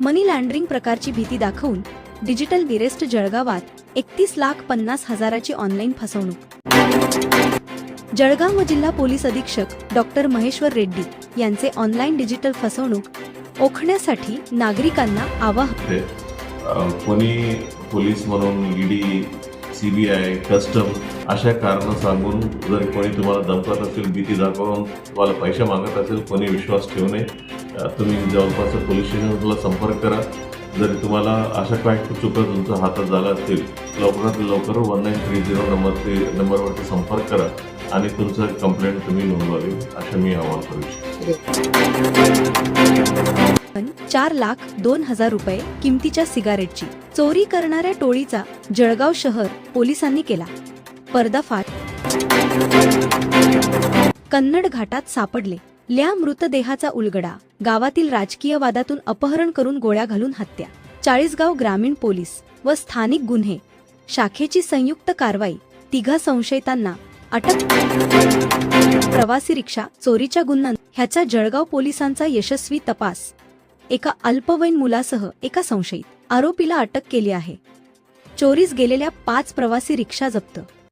मनी laundering प्रकारची भीती दाखवून डिजिटल विरेस्ट जळगावात एकतीस लाख पन्नास हजाराची ऑनलाईन फसवणूक. जळगाव व जिल्हा पोलीस अधीक्षक डॉक्टर महेश्वर रेड्डी यांचे ऑनलाईन डिजिटल फसवणूक ओखण्यासाठी नागरिकांना आवाहन. कोणी पोलीस म्हणून ईडी सीबीआय कस्टम अशा कारण सांगून जर कोणी तुम्हाला दमकत असेल भीती दाखवून तुम्हाला पैसे मागत असेल कोणी विश्वास ठेवू नये. तुम्ही जवळपासच्या पोलीस स्टेशनला संपर्क करा. जरी तुम्हाला अशा काही चुका तुमच्या हातात झाला असतील लवकरात लवकर one nine three zero number ते नंबरवरती संपर्क करा आणि तुमचं कंप्लेंट तुम्ही नोंदवावी असं मी आवाहन करू इच्छितो. चार लाख दोन हजार रुपये किमतीच्या सिगारेटची चोरी करणाऱ्या टोळीचा जळगाव शहर पोलिसांनी केला. पर्दाफाट कन्नड घाटात सापडले. ल्या मृतदेहाचा उलगडा गावातील राजकीय वादातून अपहरण करून गोळ्या घालून हत्या. चाळीसगाव ग्रामीण पोलीस व स्थानिक गुन्हे. शाखेची संयुक्त कारवाई. तिघा संशयितांना अटक. प्रवासी रिक्षा चोरीच्या गुन्ह्यात. ह्याचा जळगाव पोलिसांचा यशस्वी तपास. एका अल्पवयीन मुलासह एका संशयित. आरोपीला अटक केली आहे. चोरीस गेलेल्या पाच प्रवासी रिक्षा जप्त.